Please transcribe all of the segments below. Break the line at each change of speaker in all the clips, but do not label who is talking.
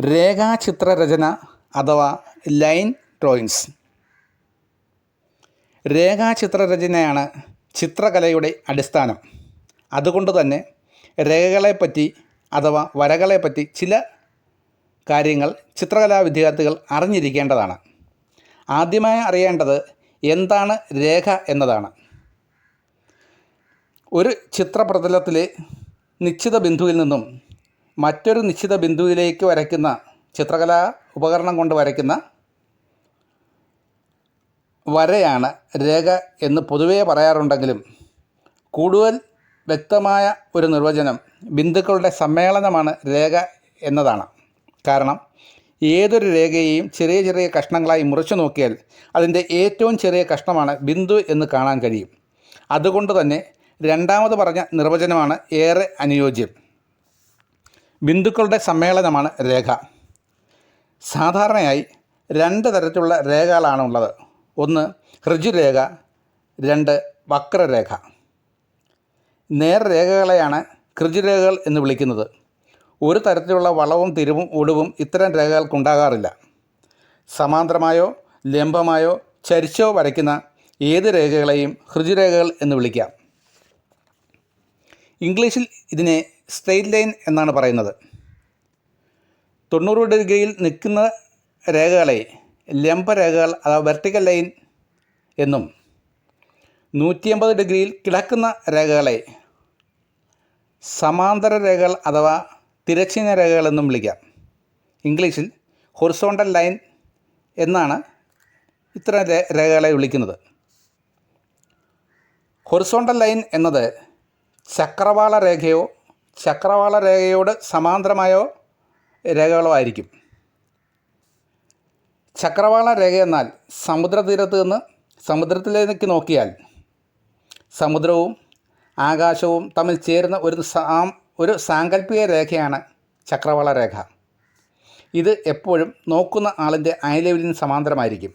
രേഖാചിത്രരചന അഥവാ line drawings. രേഖാചിത്രരചനയാണ് ചിത്രകലയുടെ അടിസ്ഥാനം. അതുകൊണ്ട് തന്നെ രേഖകളെപ്പറ്റി അഥവാ വരകളെപ്പറ്റി ചില കാര്യങ്ങൾ ചിത്രകലാ വിദ്യാർത്ഥികൾ അറിഞ്ഞിരിക്കേണ്ടതാണ്. ആദ്യമായി അറിയേണ്ടത് എന്താണ് രേഖ എന്നതാണ്. ഒരു ചിത്രപ്രതലത്തിലെ നിശ്ചിത ബിന്ദുവിൽ നിന്നും മറ്റൊരു നിശ്ചിത ബിന്ദുവിലേക്ക് വരയ്ക്കുന്ന ചിത്രകലാ ഉപകരണം കൊണ്ട് വരയ്ക്കുന്ന വരയാണ് രേഖ എന്ന് പൊതുവേ പറയാറുണ്ടെങ്കിലും കൂടുതൽ വ്യക്തമായ ഒരു നിർവചനം ബിന്ദുക്കളുടെ സമ്മേളനമാണ് രേഖ എന്നതാണ്. കാരണം ഏതൊരു രേഖയെയും ചെറിയ ചെറിയ കഷ്ണങ്ങളായി മുറിച്ചു നോക്കിയാൽ അതിന്റെ ഏറ്റവും ചെറിയ കഷ്ണമാണ് ബിന്ദു എന്ന് കാണാൻ കഴിയും. അതുകൊണ്ട് തന്നെ രണ്ടാമത് പറഞ്ഞ നിർവചനമാണ് ഏറെ അനുയോജ്യം. ബിന്ദുക്കളുടെ സമ്മേളനമാണ് രേഖ. സാധാരണയായി രണ്ട് തരത്തിലുള്ള രേഖകളാണ് ഉള്ളത്. ഒന്ന് ഹൃജുരേഖ രണ്ട് വക്രരേഖ. നേർരേഖകളെയാണ് ഹൃജുരേഖകൾ എന്ന് വിളിക്കുന്നത്. ഒരു തരത്തിലുള്ള വളവും തിരിവും ഒടിവും ഇത്തരം രേഖകൾക്കുണ്ടാകാറില്ല. സമാന്തരമായോ ലംബമായോ ചരിച്ചോ വരയ്ക്കുന്ന ഏത് രേഖകളെയും ഹൃജുരേഖകൾ എന്ന് വിളിക്കാം. ഇംഗ്ലീഷിൽ ഇതിനെ സ്ട്രെയിറ്റ് ലൈൻ എന്നാണ് പറയുന്നത്. തൊണ്ണൂറ് ഡിഗ്രിയിൽ നിൽക്കുന്ന രേഖകളെ ലംബരേഖകൾ അഥവാ വെർട്ടിക്കൽ ലൈൻ എന്നും നൂറ്റി അമ്പത് ഡിഗ്രിയിൽ കിടക്കുന്ന രേഖകളെ സമാന്തര രേഖകൾ അഥവാ തിരശ്ചീന രേഖകൾ എന്നും വിളിക്കാം. ഇംഗ്ലീഷിൽ ഹൊറിസോണ്ടൽ ലൈൻ എന്നാണ് ഇത്തരം രേഖകളെ വിളിക്കുന്നത്. ഹൊറിസോണ്ടൽ ലൈൻ എന്നത് ചക്രവാള രേഖയോ ചക്രവാള രേഖയോട് സമാന്തരമായോ രേഖകളോ ആയിരിക്കും ചക്രവാള രേഖ എന്നാൽ സമുദ്രതീരത്ത് നിന്ന് സമുദ്രത്തിലേക്ക് നോക്കിയാൽ സമുദ്രവും ആകാശവും തമ്മിൽ ചേരുന്ന ഒരു സാം ഒരു സാങ്കല്പിക രേഖയാണ് ചക്രവാള രേഖ ഇത് എപ്പോഴും നോക്കുന്ന ആളിന്റെ ലെവലിന് സമാന്തരമായിരിക്കും.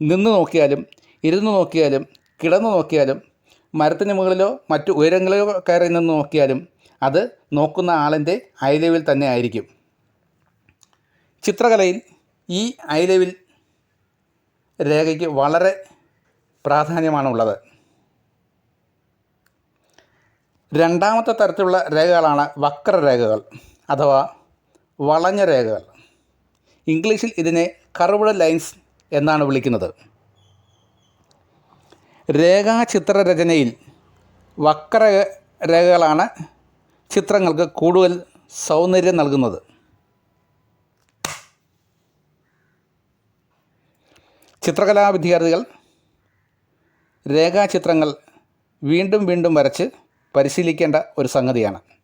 നിന്ന് നോക്കിയാലും ഇരുന്ന് നോക്കിയാലും കിടന്നു നോക്കിയാലും മരത്തിന് മുകളിലോ മറ്റു ഉയരങ്ങളിലോ കയറി നിന്ന് നോക്കിയാലും അത് നോക്കുന്ന ആളിന്റെ ഐലവിൽ ലെവൽ തന്നെ ആയിരിക്കും. ചിത്രകലയിൽ ഈ ഐലവിൽ ലെവൽ രേഖയ്ക്ക് വളരെ പ്രാധാന്യമാണുള്ളത്. രണ്ടാമത്തെ തരത്തിലുള്ള രേഖകളാണ് വക്രരേഖകൾ അഥവാ വളഞ്ഞ രേഖകൾ. ഇംഗ്ലീഷിൽ ഇതിനെ കർവ്ഡ് ലൈൻസ് എന്നാണ് വിളിക്കുന്നത്. രേഖാചിത്രരചനയിൽ വക്ര രേഖകളാണ് ചിത്രങ്ങൾക്ക് കൂടുതൽ സൗന്ദര്യം നൽകുന്നത്. ചിത്രകലാ വിദ്യാർത്ഥികൾ രേഖാചിത്രങ്ങൾ വീണ്ടും വീണ്ടും വരച്ച് പരിശീലിക്കേണ്ട ഒരു സംഗതിയാണ്.